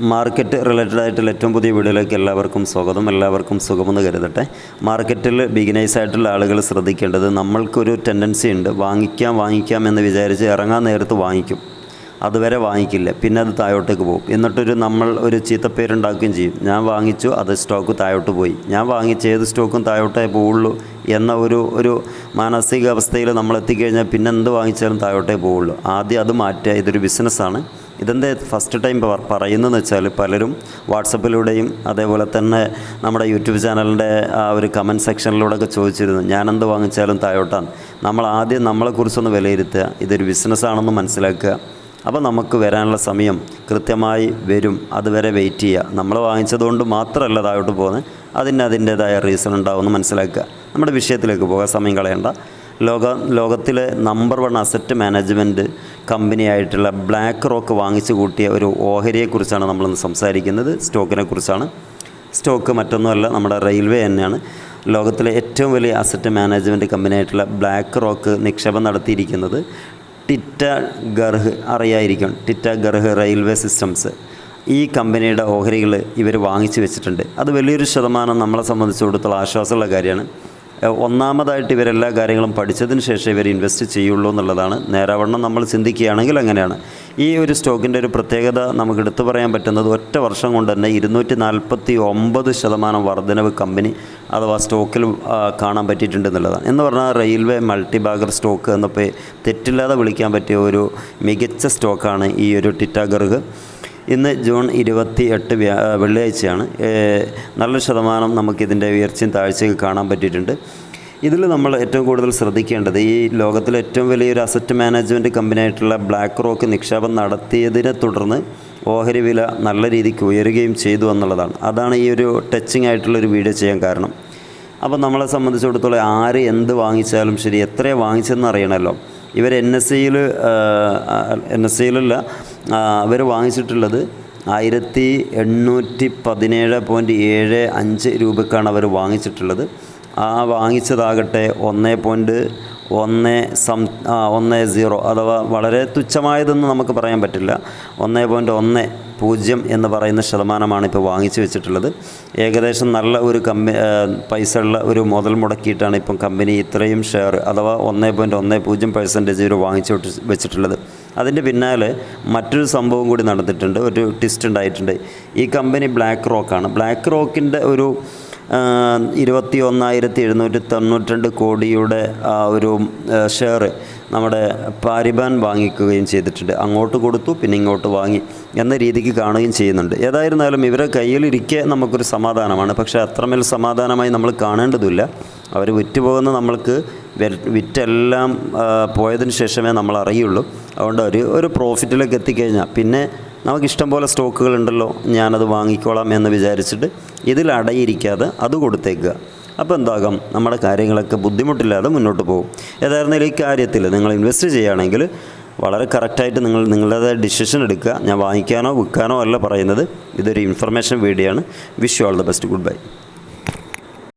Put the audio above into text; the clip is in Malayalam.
മാർക്കറ്റ് റിലേറ്റഡ് ആയിട്ടുള്ള ഏറ്റവും പുതിയ വീഡിയോയിലേക്ക് എല്ലാവർക്കും സ്വാഗതം. എല്ലാവർക്കും സുഖമെന്ന് കരുതട്ടെ. മാർക്കറ്റിൽ ബിഗിനേഴ്സ് ആയിട്ടുള്ള ആളുകൾ ശ്രദ്ധിക്കേണ്ടത് നമ്മൾക്കൊരു ടെൻഡൻസി ഉണ്ട്. വാങ്ങിക്കാം വാങ്ങിക്കാം എന്ന് വിചാരിച്ച് ഇറങ്ങാൻ നേരത്ത് വാങ്ങിക്കും. അതുവരെ വാങ്ങിക്കില്ല. പിന്നെ അത് താഴോട്ടേക്ക് പോകും. എന്നിട്ടൊരു നമ്മൾ ഒരു ചീത്തപ്പേരുണ്ടാക്കുകയും ചെയ്യും. ഞാൻ വാങ്ങിച്ചു അത് സ്റ്റോക്ക് താഴോട്ട് പോയി. ഞാൻ വാങ്ങിച്ച ഏത് സ്റ്റോക്കും താഴോട്ടേ പോവുള്ളൂ എന്ന ഒരു ഒരു മാനസികാവസ്ഥയിൽ നമ്മൾ എത്തിക്കഴിഞ്ഞാൽ പിന്നെ എന്ത് വാങ്ങിച്ചാലും താഴോട്ടേ പോവുള്ളൂ. ആദ്യം അത് മാറ്റുക. ഇതൊരു ബിസിനസ്സാണ് ഇതെന്താ ഫസ്റ്റ് ടൈം പവർ പറയുന്നതെന്ന് വെച്ചാൽ പലരും വാട്സപ്പിലൂടെയും അതേപോലെ തന്നെ നമ്മുടെ യൂട്യൂബ് ചാനലിന്റെ ആ ഒരു കമന്റ് സെക്ഷനിലൂടെ ഒക്കെ ചോദിച്ചിരുന്നു. ഞാനെന്ത് വാങ്ങിച്ചാലും താഴോട്ടാണ്. നമ്മൾ ആദ്യം നമ്മളെക്കുറിച്ചൊന്ന് വിലയിരുത്തുക. ഇതൊരു ബിസിനസ്സാണെന്ന് മനസ്സിലാക്കുക. അപ്പോൾ നമുക്ക് വരാനുള്ള സമയം കൃത്യമായി വരും. അതുവരെ വെയിറ്റ് ചെയ്യുക. നമ്മൾ വാങ്ങിച്ചതുകൊണ്ട് മാത്രമല്ല താഴോട്ട് പോകുന്നത്. അതിന് അതിന്റേതായ റീസൺ ഉണ്ടാവുമെന്ന് മനസ്സിലാക്കുക. നമ്മുടെ വിഷയത്തിലേക്ക് പോകാൻ സമയം കളയണ്ട. ലോക ലോകത്തിലെ നമ്പർ വൺ അസറ്റ് മാനേജ്മെന്റ് കമ്പനിയായിട്ടുള്ള ബ്ലാക്ക് റോക്ക് വാങ്ങിച്ചു കൂട്ടിയ ഒരു ഓഹരിയെക്കുറിച്ചാണ് നമ്മളിന്ന് സംസാരിക്കുന്നത്. സ്റ്റോക്കിനെ കുറിച്ചാണ്. സ്റ്റോക്ക് മറ്റൊന്നുമല്ല നമ്മുടെ റെയിൽവേ തന്നെയാണ്. ലോകത്തിലെ ഏറ്റവും വലിയ അസറ്റ് മാനേജ്മെന്റ് കമ്പനിയായിട്ടുള്ള ബ്ലാക്ക് റോക്ക് നിക്ഷേപം നടത്തിയിരിക്കുന്നത് ടിറ്റ ഗർഹ് അറിയായിരിക്കും. ടിറ്റ ഗർഹ് റെയിൽവേ സിസ്റ്റംസ് ഈ കമ്പനിയുടെ ഓഹരികൾ ഇവർ വാങ്ങിച്ചു വെച്ചിട്ടുണ്ട്. അത് വലിയൊരു ശതമാനം നമ്മളെ സംബന്ധിച്ചിടത്തോളം ആശ്വാസമുള്ള കാര്യമാണ്. ഒന്നാമതായിട്ട് ഇവരെല്ലാ കാര്യങ്ങളും പഠിച്ചതിന് ശേഷം ഇവർ ഇൻവെസ്റ്റ് ചെയ്യുള്ളൂ എന്നുള്ളതാണ്. നേരാവണ്ണം നമ്മൾ ചിന്തിക്കുകയാണെങ്കിൽ അങ്ങനെയാണ്. ഈ ഒരു സ്റ്റോക്കിന്റെ ഒരു പ്രത്യേകത നമുക്ക് എടുത്തു പറയാൻ പറ്റുന്നത് ഒറ്റ വർഷം കൊണ്ട് തന്നെ ഇരുന്നൂറ്റി നാൽപ്പത്തി ഒമ്പത് ശതമാനം വർധനവ് കമ്പനി അഥവാ സ്റ്റോക്കിൽ കാണാൻ പറ്റിയിട്ടുണ്ട് എന്നുള്ളതാണ്. എന്ന് പറഞ്ഞാൽ റെയിൽവേ മൾട്ടിബാഗർ സ്റ്റോക്ക് എന്നപ്പോൾ തെറ്റില്ലാതെ വിളിക്കാൻ പറ്റിയ ഒരു മികച്ച സ്റ്റോക്കാണ് ഈ ഒരു ടിറ്റാഗർഗ്. ഇന്ന് ജൂൺ ഇരുപത്തി എട്ട് വെള്ളിയാഴ്ചയാണ്. നല്ലൊരു നല്ല ശതമാനം നമുക്കിതിന്റെ ഉയർച്ചയും താഴ്ചയും കാണാൻ പറ്റിയിട്ടുണ്ട്. ഇതിൽ നമ്മൾ ഏറ്റവും കൂടുതൽ ശ്രദ്ധിക്കേണ്ടത് ഈ ലോകത്തിലെ ഏറ്റവും വലിയൊരു അസറ്റ് മാനേജ്മെന്റ് കമ്പനിയായിട്ടുള്ള ബ്ലാക്ക് റോക്ക് നിക്ഷേപം നടത്തിയതിനെ തുടർന്ന് ഓഹരി വില നല്ല രീതിക്ക് ഉയരുകയും ചെയ്തു എന്നുള്ളതാണ്. അതാണ് ഈ ഒരു ടച്ചിങ് ആയിട്ടുള്ളൊരു വീഡിയോ ചെയ്യാൻ കാരണം. അപ്പോൾ നമ്മളെ സംബന്ധിച്ചിടത്തോളം ആര് എന്ത് വാങ്ങിച്ചാലും ശരി എത്ര വാങ്ങിച്ചെന്ന് അറിയണമല്ലോ. ഇവർ എൻ എസ് സിയിൽ എൻ എസ് സിയിലല്ല അവർ വാങ്ങിച്ചിട്ടുള്ളത് ആയിരത്തി എണ്ണൂറ്റി പതിനേഴ് പോയിന്റ് ഏഴ് അഞ്ച് രൂപക്കാണ് അവർ വാങ്ങിച്ചിട്ടുള്ളത്. ആ വാങ്ങിച്ചതാകട്ടെ ഒന്ന് പോയിന്റ് ഒന്ന് സം ഒന്ന് സീറോ അഥവാ വളരെ തുച്ഛമായതെന്ന് നമുക്ക് പറയാൻ പറ്റില്ല. ഒന്ന് പോയിന്റ് ഒന്ന് പൂജ്യം എന്ന് പറയുന്ന ശതമാനമാണ് ഇപ്പോൾ വാങ്ങിച്ചു വെച്ചിട്ടുള്ളത്. ഏകദേശം നല്ല ഒരു കമ്പനി പൈസ ഉള്ള ഒരു മുതൽ മുടക്കിയിട്ടാണ് ഇപ്പം കമ്പനി ഇത്രയും ഷെയർ അഥവാ ഒന്ന് പോയിന്റ് ഒന്ന് പൂജ്യം പെർസെന്റേജ് ഒരു വാങ്ങിച്ചു വെച്ചിട്ടുള്ളത്. അതിന്റെ പിന്നാലെ മറ്റൊരു സംഭവം കൂടി നടന്നിട്ടുണ്ട്. ഒരു ട്വിസ്റ്റ് ഉണ്ടായിട്ടുണ്ട്. ഈ കമ്പനി ബ്ലാക്ക് റോക്കാണ് ബ്ലാക്ക് റോക്കിന്റെ ഒരു ഇരുപത്തി ഒന്നായിരത്തി എഴുന്നൂറ്റി തൊണ്ണൂറ്റിരണ്ട് കോടിയുടെ ആ ഒരു ഷെയർ നമ്മുടെ പാരിബാൻ വാങ്ങിക്കുകയും ചെയ്തിട്ടുണ്ട്. അങ്ങോട്ട് കൊടുത്തു പിന്നെ ഇങ്ങോട്ട് വാങ്ങി എന്ന രീതിക്ക് കാണുകയും ചെയ്യുന്നുണ്ട്. ഏതായിരുന്നാലും ഇവരെ കയ്യിലിരിക്കെ നമുക്കൊരു സമാധാനമാണ്. പക്ഷേ അത്രമേൽ സമാധാനമായി നമ്മൾ കാണേണ്ടതില്ല. അവർ വിറ്റുപോകുന്ന നമ്മൾക്ക് വിറ്റെല്ലാം പോയതിന് ശേഷമേ നമ്മൾ അറിയുള്ളൂ. അതുകൊണ്ട് ഒരു ഒരു പ്രോഫിറ്റിലേക്ക് എത്തിക്കഴിഞ്ഞാൽ പിന്നെ നമുക്ക് ഇഷ്ടം പോലെ സ്റ്റോക്കുകൾ ഉണ്ടല്ലോ ഞാനത് വാങ്ങിക്കോളാം എന്ന് വിചാരിച്ചിട്ട് ഇതിൽ അടയിരിക്കാതെ അത് കൊടുത്തേക്കുക. അപ്പോൾ എന്താകും? നമ്മുടെ കാര്യങ്ങളൊക്കെ ബുദ്ധിമുട്ടില്ലാതെ മുന്നോട്ട് പോകും. ഏതായിരുന്നാലും ഈ കാര്യത്തിൽ നിങ്ങൾ ഇൻവെസ്റ്റ് ചെയ്യുകയാണെങ്കിൽ വളരെ കറക്റ്റായിട്ട് നിങ്ങൾ നിങ്ങളുടേതായ ഡിസിഷൻ എടുക്കുക. ഞാൻ വാങ്ങിക്കാനോ വിൽക്കാനോ അല്ല പറയുന്നത്. ഇതൊരു ഇൻഫർമേഷൻ വീഡിയോ ആണ് wish you all the best goodbye